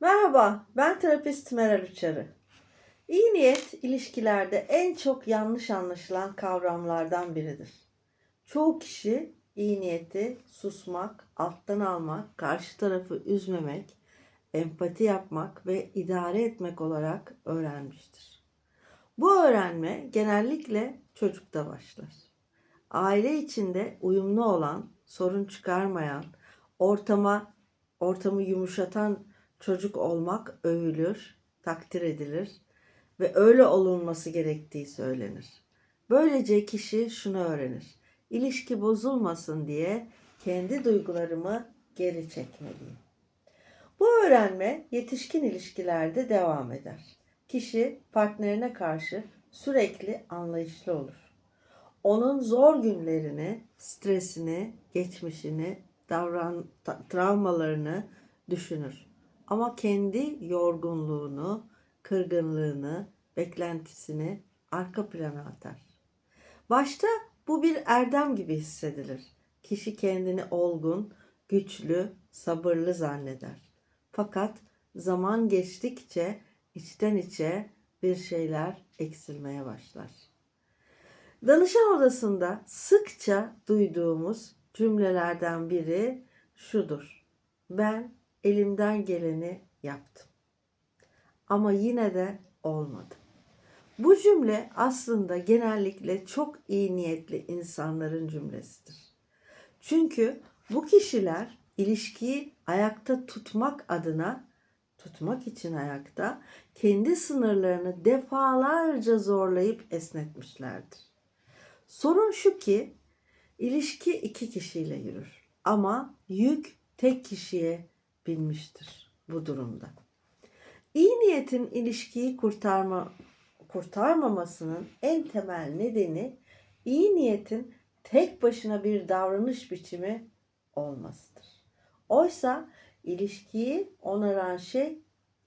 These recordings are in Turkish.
Merhaba, ben terapist Meral Uçarı. İyi niyet ilişkilerde en çok yanlış anlaşılan kavramlardan biridir. Çoğu kişi iyi niyeti susmak, alttan almak, karşı tarafı üzmemek, empati yapmak ve idare etmek olarak öğrenmiştir. Bu öğrenme genellikle çocukta başlar. Aile içinde uyumlu olan, sorun çıkarmayan, ortama ortamı yumuşatan çocuk olmak övülür, takdir edilir ve öyle olunması gerektiği söylenir. Böylece kişi şunu öğrenir. İlişki bozulmasın diye kendi duygularımı geri çekmeliyim. Bu öğrenme yetişkin ilişkilerde devam eder. Kişi partnerine karşı sürekli anlayışlı olur. Onun zor günlerini, stresini, geçmişini, davran travmalarını düşünür. Ama kendi yorgunluğunu, kırgınlığını, beklentisini arka plana atar. Başta bu bir erdem gibi hissedilir. Kişi kendini olgun, güçlü, sabırlı zanneder. Fakat zaman geçtikçe içten içe bir şeyler eksilmeye başlar. Danışan odasında sıkça duyduğumuz cümlelerden biri şudur. Ben elimden geleni yaptım. Ama yine de olmadı. Bu cümle aslında genellikle çok iyi niyetli insanların cümlesidir. Çünkü bu kişiler ilişkiyi ayakta tutmak adına tutmak için ayakta kendi sınırlarını defalarca zorlayıp esnetmişlerdir. Sorun şu ki ilişki iki kişiyle yürür ama yük tek kişiye binmiştir bu durumda. İyi niyetin ilişkiyi kurtarma kurtarmamasının en temel nedeni iyi niyetin tek başına bir davranış biçimi olmasıdır. Oysa ilişkiyi onaran şey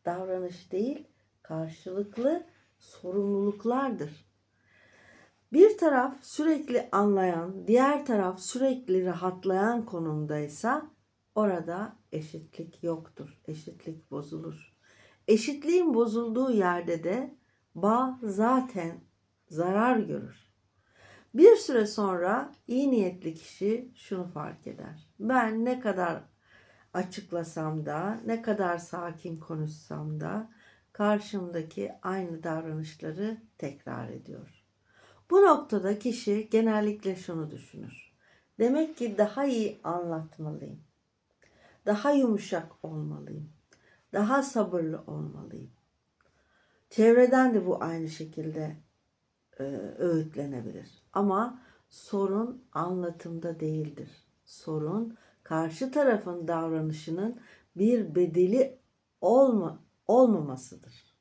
davranış değil, karşılıklı sorumluluklardır. Bir taraf sürekli anlayan, diğer taraf sürekli rahatlayan konumdaysa orada eşitlik yoktur. Eşitlik bozulur. Eşitliğin bozulduğu yerde de bağ zaten zarar görür. Bir süre sonra iyi niyetli kişi şunu fark eder. Ben ne kadar açıklasam da, ne kadar sakin konuşsam da karşımdaki aynı davranışları tekrar ediyor. Bu noktada kişi genellikle şunu düşünür. Demek ki daha iyi anlatmalıyım. Daha yumuşak olmalıyım. Daha sabırlı olmalıyım. Çevreden de bu aynı şekilde e, öğütlenebilir. Ama sorun anlatımda değildir. Sorun karşı tarafın davranışının bir bedeli olma, olmamasıdır.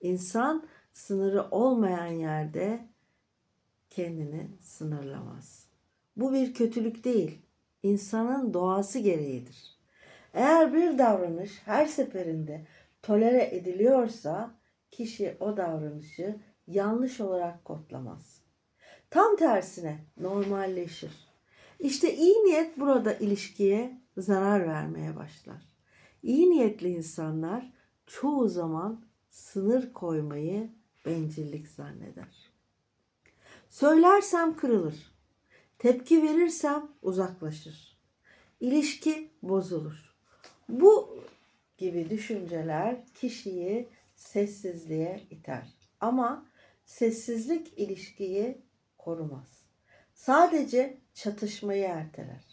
İnsan sınırı olmayan yerde kendini sınırlamaz. Bu bir kötülük değil, insanın doğası gereğidir. Eğer bir davranış her seferinde tolere ediliyorsa kişi o davranışı yanlış olarak kodlamaz. Tam tersine normalleşir. İşte iyi niyet burada ilişkiye zarar vermeye başlar. İyi niyetli insanlar çoğu zaman sınır koymayı bencillik zanneder. Söylersem kırılır. Tepki verirsem uzaklaşır. İlişki bozulur. Bu gibi düşünceler kişiyi sessizliğe iter. Ama sessizlik ilişkiyi korumaz. Sadece çatışmayı erteler.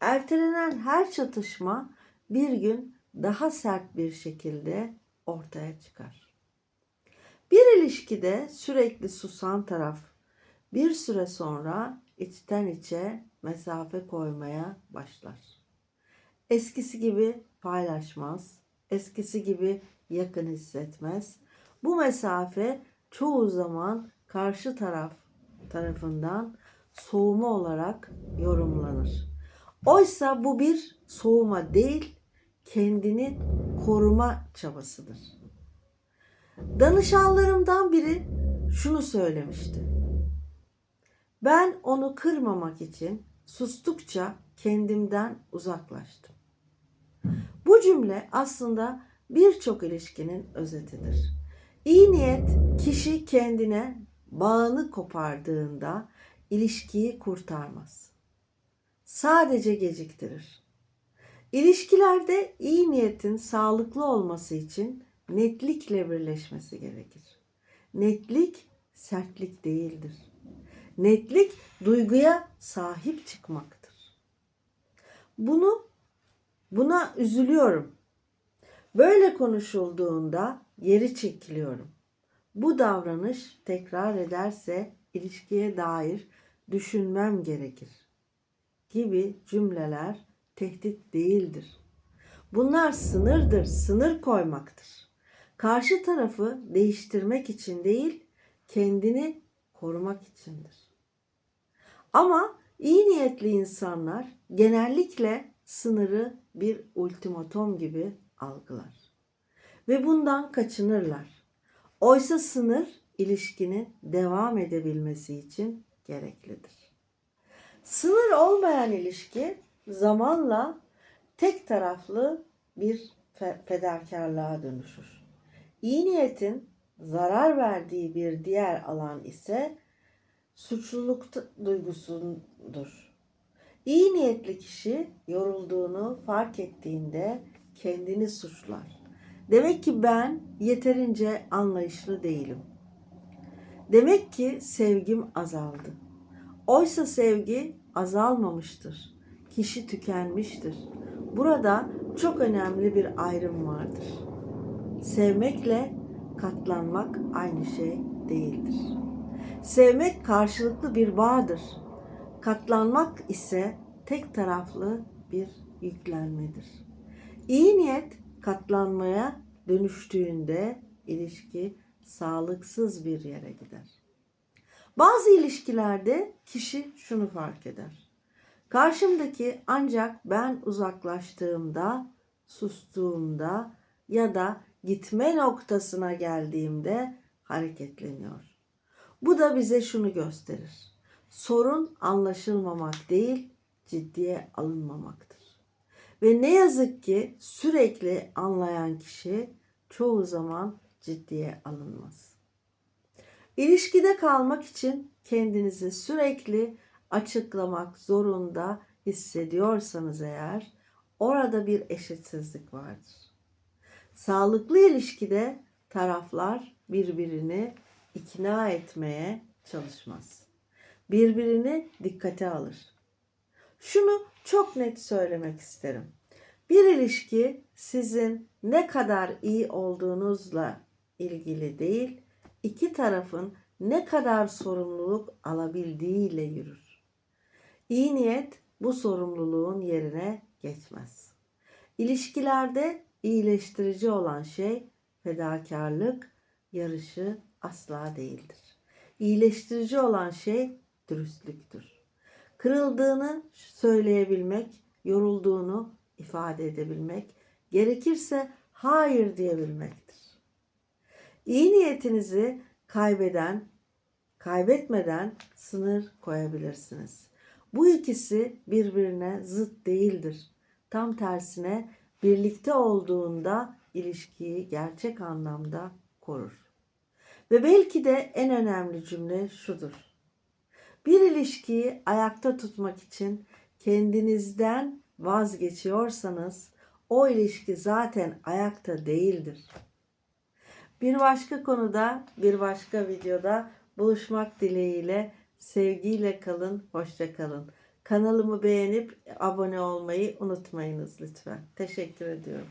Ertelenen her çatışma bir gün daha sert bir şekilde ortaya çıkar. Bir ilişkide sürekli susan taraf bir süre sonra içten içe mesafe koymaya başlar. Eskisi gibi paylaşmaz, eskisi gibi yakın hissetmez. Bu mesafe çoğu zaman karşı taraf tarafından soğuma olarak yorumlanır. Oysa bu bir soğuma değil, kendini koruma çabasıdır. Danışanlarımdan biri şunu söylemişti. Ben onu kırmamak için sustukça kendimden uzaklaştım. Bu cümle aslında birçok ilişkinin özetidir. İyi niyet kişi kendine bağını kopardığında ilişkiyi kurtarmaz. Sadece geciktirir. İlişkilerde iyi niyetin sağlıklı olması için netlikle birleşmesi gerekir. Netlik sertlik değildir. Netlik duyguya sahip çıkmaktır. Bunu buna üzülüyorum. Böyle konuşulduğunda geri çekiliyorum. Bu davranış tekrar ederse ilişkiye dair düşünmem gerekir gibi cümleler tehdit değildir. Bunlar sınırdır, sınır koymaktır. Karşı tarafı değiştirmek için değil, kendini korumak içindir. Ama iyi niyetli insanlar genellikle sınırı bir ultimatom gibi algılar ve bundan kaçınırlar. Oysa sınır ilişkinin devam edebilmesi için gereklidir. Sınır olmayan ilişki zamanla tek taraflı bir fe- fedakarlığa dönüşür. İyi niyetin zarar verdiği bir diğer alan ise suçluluk duygusudur. İyi niyetli kişi yorulduğunu fark ettiğinde kendini suçlar. Demek ki ben yeterince anlayışlı değilim. Demek ki sevgim azaldı. Oysa sevgi azalmamıştır. Kişi tükenmiştir. Burada çok önemli bir ayrım vardır. Sevmekle katlanmak aynı şey değildir. Sevmek karşılıklı bir bağdır. Katlanmak ise tek taraflı bir yüklenmedir. İyi niyet katlanmaya dönüştüğünde ilişki sağlıksız bir yere gider. Bazı ilişkilerde kişi şunu fark eder. Karşımdaki ancak ben uzaklaştığımda, sustuğumda ya da gitme noktasına geldiğimde hareketleniyor. Bu da bize şunu gösterir. Sorun anlaşılmamak değil, ciddiye alınmamaktır. Ve ne yazık ki sürekli anlayan kişi çoğu zaman ciddiye alınmaz. İlişkide kalmak için kendinizi sürekli açıklamak zorunda hissediyorsanız eğer orada bir eşitsizlik vardır. Sağlıklı ilişkide taraflar birbirini ikna etmeye çalışmaz. Birbirini dikkate alır. Şunu çok net söylemek isterim. Bir ilişki sizin ne kadar iyi olduğunuzla ilgili değil, iki tarafın ne kadar sorumluluk alabildiğiyle yürür. İyi niyet bu sorumluluğun yerine geçmez. İlişkilerde iyileştirici olan şey fedakarlık, yarışı asla değildir. İyileştirici olan şey dürüstlüktür. Kırıldığını söyleyebilmek, yorulduğunu ifade edebilmek, gerekirse hayır diyebilmektir. İyi niyetinizi kaybeden, kaybetmeden sınır koyabilirsiniz. Bu ikisi birbirine zıt değildir. Tam tersine birlikte olduğunda ilişkiyi gerçek anlamda korur. Ve belki de en önemli cümle şudur. Bir ilişkiyi ayakta tutmak için kendinizden vazgeçiyorsanız o ilişki zaten ayakta değildir. Bir başka konuda, bir başka videoda buluşmak dileğiyle sevgiyle kalın, hoşça kalın. Kanalımı beğenip abone olmayı unutmayınız lütfen. Teşekkür ediyorum.